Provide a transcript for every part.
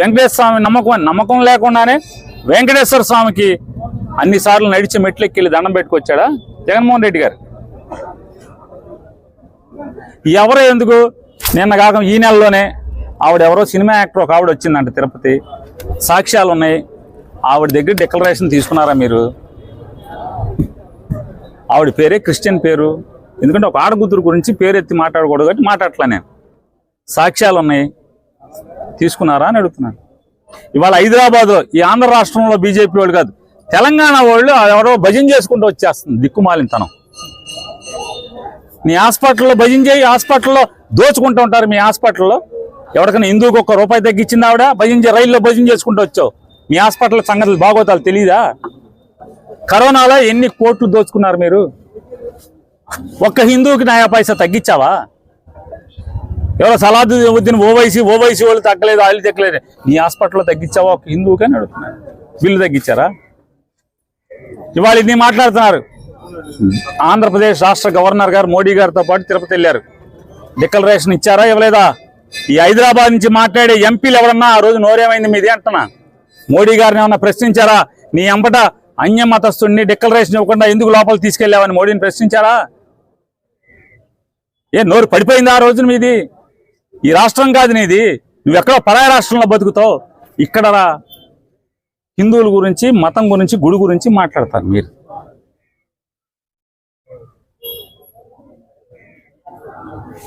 వెంకటేశ్వర స్వామి నమ్మకం నమ్మకం లేకుండానే వెంకటేశ్వర స్వామికి అన్ని సార్లు నడిచి మెట్లెక్కి దండం పెట్టుకొచ్చాడా? జగన్మోహన్ రెడ్డి గారు. ఎవరో ఎందుకు? నిన్న కాక ఈ నెలలోనే ఆవిడెవరో సినిమా యాక్టర్ ఒక ఆవిడ వచ్చిందంట తిరుపతి. సాక్ష్యాలు ఉన్నాయి. ఆవిడ దగ్గర డిక్లరేషన్ తీసుకున్నారా మీరు? ఆవిడ పేరే క్రిస్టియన్ పేరు. ఎందుకంటే ఒక ఆడగుతురు గురించి పేరు ఎత్తి మాట్లాడకూడదు కాబట్టి మాట్లాడలే నేను. సాక్ష్యాలు ఉన్నాయి. తీసుకున్నారా అని అడుగుతున్నాను ఇవాళ హైదరాబాద్లో ఈ ఆంధ్ర రాష్ట్రంలో బీజేపీ వాళ్ళు కాదు తెలంగాణ వాళ్ళు ఎవరో భజన చేసుకుంటూ వచ్చేస్తుంది దిక్కుమాలింతనం నీ హాస్పిటల్లో భజన చేయి హాస్పిటల్లో దోచుకుంటూ ఉంటారు మీ హాస్పిటల్లో. ఎవరికైనా హిందూకి ఒక్క రూపాయి తగ్గించింది ఆవిడ భజన రైల్లో భజన చేసుకుంటూ వచ్చావు. మీ హాస్పిటల్ సంగతులు బాగోతాలు తెలీదా? కరోనాలో ఎన్ని కోట్లు దోచుకున్నారు మీరు? ఒక్క హిందూకి నాయా పైసా తగ్గించావా ఎవరో సలాదుద్దీన్ ఓవైసీ ఓవైసీ వాళ్ళు తగ్గలేదు వాళ్ళు తగ్గలేదు. నీ హాస్పిటల్లో తగ్గించావా? ఒక హిందూకి అని అడుగుతున్నారు బిల్లు తగ్గించారా? ఇవాళ ఇన్ని మాట్లాడుతున్నారు. ఆంధ్రప్రదేశ్ రాష్ట్ర గవర్నర్ గారు మోడీ గారితో పాటు తిరుపతి వెళ్ళారు. డిక్లరేషన్ ఇచ్చారా ఇవ్వలేదా? ఈ హైదరాబాద్ నుంచి మాట్లాడే ఎంపీలు ఎవరన్నా ఆ రోజు నోరేమైంది మీది అంటున్నా. మోడీ గారిని ఏమన్నా ప్రశ్నించారా? నీ ఎంబట అన్య మతస్థుడిని డిక్లరేషన్ ఇవ్వకుండా ఎందుకు లోపల తీసుకెళ్ళావని మోడీని ప్రశ్నించారా? ఏ నోరు పడిపోయిందా ఆ రోజున మీది? ఈ రాష్ట్రం కాదు నీది. నువ్వు ఎక్కడో పరాయ రాష్ట్రంలో బతుకుతావు. ఇక్కడ హిందువుల గురించి మతం గురించి గుడి గురించి మాట్లాడతారు మీరు.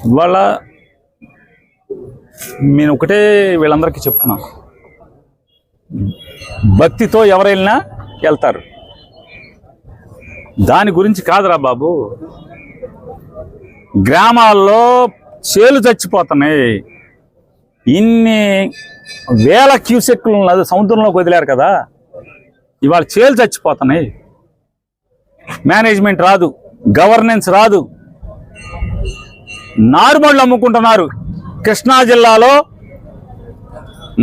ఇవాళ నేను ఒకటే వీళ్ళందరికీ చెప్తున్నాను భక్తితో ఎవరైనా వెళ్తారు. దాని గురించి కాదురా బాబు. గ్రామాల్లో చేలు చచ్చిపోతున్నాయి. ఇన్ని వేల క్యూసెక్లు సముద్రంలోకి వదిలేరు కదా ఇవాళ చేలు చచ్చిపోతున్నాయి. మేనేజ్మెంట్ రాదు గవర్నెన్స్ రాదు. నారుమళ్ళు అమ్ముకుంటున్నారు. కృష్ణా జిల్లాలో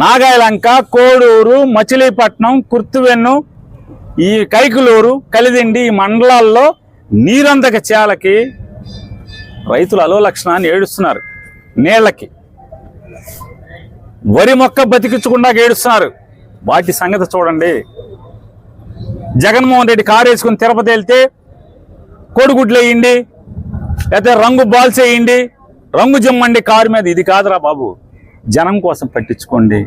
నాగాయలంక కోడూరు మచిలీపట్నం కుర్తువెన్ను ఈ కైకులూరు కలిదిండి ఈ మండలాల్లో నీరందక చేలకి రైతులు అలో లక్షణాన్ని ఏడుస్తున్నారు. నీళ్ళకి. వరి మొక్క బతికించకుండా ఏడుస్తున్నారు. వాటి సంగతి చూడండి. జగన్మోహన్ రెడ్డి కారు వేసుకుని తిరుపతి వెళ్తే కోడిగుడ్లు వేయండి లేకపోతే రంగు బాల్స్ వేయండి రంగు జమ్మండి కారు మీద. ఇది కాదురా బాబు. జనం కోసం పట్టించుకోండి.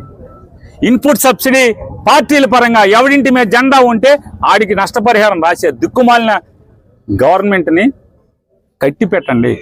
ఇన్పుట్ సబ్సిడీ పార్టీల పరంగా ఎవడింటి మీద జెండా ఉంటే ఆడికి నష్టపరిహారం రాసే దిక్కుమాలిన గవర్నమెంట్ని కట్టి పెట్టండి